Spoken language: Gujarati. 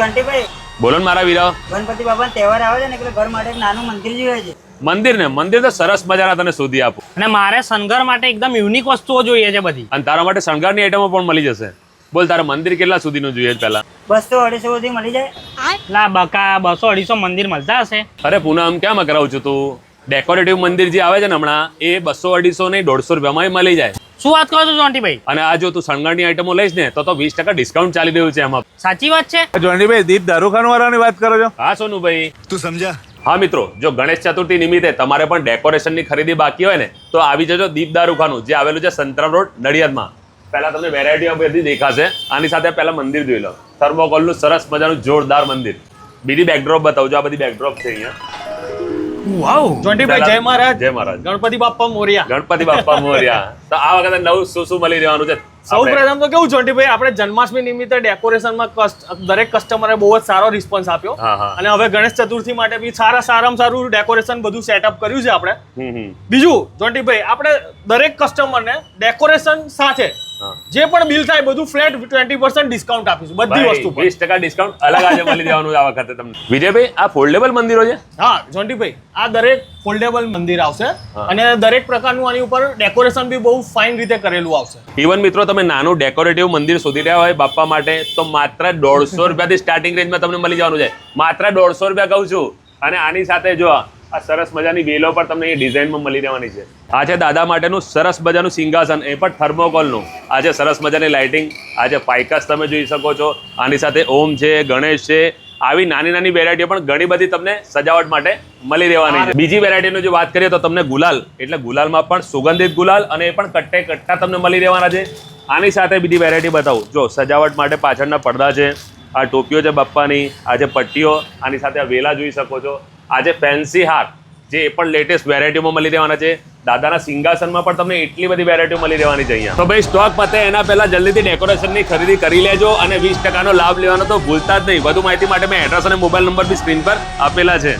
જોન્ટીભાઈ બોલો ને મારા વીરા. ગણપતિ બાપા તહેવાર આવે છે ને એટલે ઘર માટે એક નાનું મંદિર જોઈએ છે. મંદિર ને મંદિર તો સરસ મજાના તને શોધી આપો. અને મારે શણગાર માટે એકદમ યુનિક વસ્તુઓ જોઈએ છે બધી. અને તારા માટે શણગારની આઈટમો પણ મળી જશે. બોલ તારા મંદિર કેટલા સુધીનું જોઈએ પહેલા? બસો અઢીસો સુધી મળી જાય. લા બકા બસો અઢીસો મંદિર મળતા હશે. અરે પૂનમ કેમ કરાવું છું તું? ડેકોરેટિવ મંદિર જે આવે છે ને હમણાં એ બસો અઢીસો નહીં દોઢસો રૂપિયામાં મળી જાય. શું વાત કરો છો જોન્ટીભાઈ અને આ જો તું શણગારની આઈટમો લઈશ ને તો તો વીસ ટકા ડિસ્કાઉન્ટ ચાલી રહ્યું છે એમાં. સાચી વાત છે? જોનીભાઈ દીપ દારૂખાન વાળાની વાત કરો છો? હા સોનુભાઈ. તું સમજા. હા મિત્રો જો ગણેશ ચતુર્થી નિમિત્તે તમારે પણ ડેકોરેશનની ખરીદી બાકી હોય ને તો આવી જજો દીપ દારૂખાનું જે આવેલું છે સંતરામ રોડ નડિયાદમાં. પહેલા તમને વેરાયટીઓ બધી દેખાશે. આની સાથે પહેલા મંદિર જોઈ લો. થર્મોકોલનું સરસ મજાનું જોરદાર મંદિર. બીજી બેકડ્રોપ બતાવજો આ બધી બેકડ્રોપ છે અહીંયા. વાવ જોન્ટીભાઈ જય મહારાજ. જય મહારાજ. ગણપતિ બાપ્પા મોર્યા. ગણપતિ બાપ્પા મોરિયા. તો આ વખતે નવું શું શું મળી રહેવાનું છે? સૌપ્રથમ પ્રથમ તો કેવું જોન્ટીભાઈ આપણે જન્માષ્ટમી નિમિત્તે ડેકોરેશનમાં કસ્ટ- દરેક કસ્ટમરે બહુ જ સારો રિસ્પોન્સ આપ્યો. અને હવે ગણેશ ચતુર્થી માટે બી સારા સારામાં સારું ડેકોરેશન બધું સેટઅપ કર્યું છે આપણે. બીજું જોન્ટીભાઈ આપણે દરેક કસ્ટમરને ડેકોરેશન સાથે. જે પણ બિલ થાય બધું ફ્લેટ ટ્વેન્ટી પર્સન્ટ ડિસ્કાઉન્ટ આપીશું બધી વસ્તુ પર. વીસ ટકા ડિસ્કાઉન્ટ અલગ આજે મળી જવાનું આ વખતે તમને. વિજયભાઈ આ ફોલ્ડેબલ મંદિરો છે? હા જોન્ટીભાઈ આ દરેક ફોલ્ડેબલ મંદિર આવશે અને દરેક પ્રકારનું આની ઉપર ડેકોરેશન બી બહુ ફાઇન રીતે કરેલું આવશે. ઇવન મિત્રો તમે નાનું ડેકોરેટિવ મંદિર શોધી રહ્યા હોય બાપા માટે તો માત્ર દોઢસો રૂપિયાથી સ્ટાર્ટિંગ રેન્જમાં તમને મળી જવાનું છે. માત્ર દોઢસો રૂપિયા કહું છું. અને આની સાથે જો આ સરસ મજાની વેલો પણ તમને એ ડિઝાઇનમાં મળી રહેવાની છે. આ છે દાદા માટેનું સરસ મજાનું સિંહાસન, એ પણ થર્મોકોલનું. આ છે સરસ મજાની લાઇટિંગ, આ છે પાઇકાસ તમે જોઈ શકો છો. આની સાથે ઓમ છે, ગણેશ છે. આવી નાની નાની વેરાયટીઓ પણ ઘણી બધી તમને સજાવટ માટે મળી રહેવાની છે. બીજી વેરાયટીની જો વાત કરીએ તો તમને ગુલાલ, એટલે ગુલાલમાં પણ સુગંધિત ગુલાલ અને એ પણ કટ્ટે કટ્ટા તમને મળી રહેવાના છે. આની સાથે બીજી વેરાયટી બતાવું. જો સજાવટ માટે પાછળના પડદા છે, આ ટોપીઓ છે બાપ્પાની, આ જે પટ્ટીઓ, આની સાથે આ વેલા જોઈ શકો છો. આ જે ફેન્સી હાર, જે એ પણ લેટેસ્ટ વેરાયટીમાં મળી રહેવાના છે. દાદાના સિંહાસનમાં પણ તમને એટલી બધી વેરાયટીઓ મળી રહેવાની છે અહીંયા. તો ભાઈ સ્ટોક પતે એના પહેલાં જલ્દીથી ડેકોરેશનની ખરીદી કરી લેજો અને વીસ ટકાનો લાભ લેવાનો તો ભૂલતા જ નહીં. વધુ માહિતી માટે મેં એડ્રેસ અને મોબાઈલ નંબર બી સ્ક્રીન પર આપેલા છે.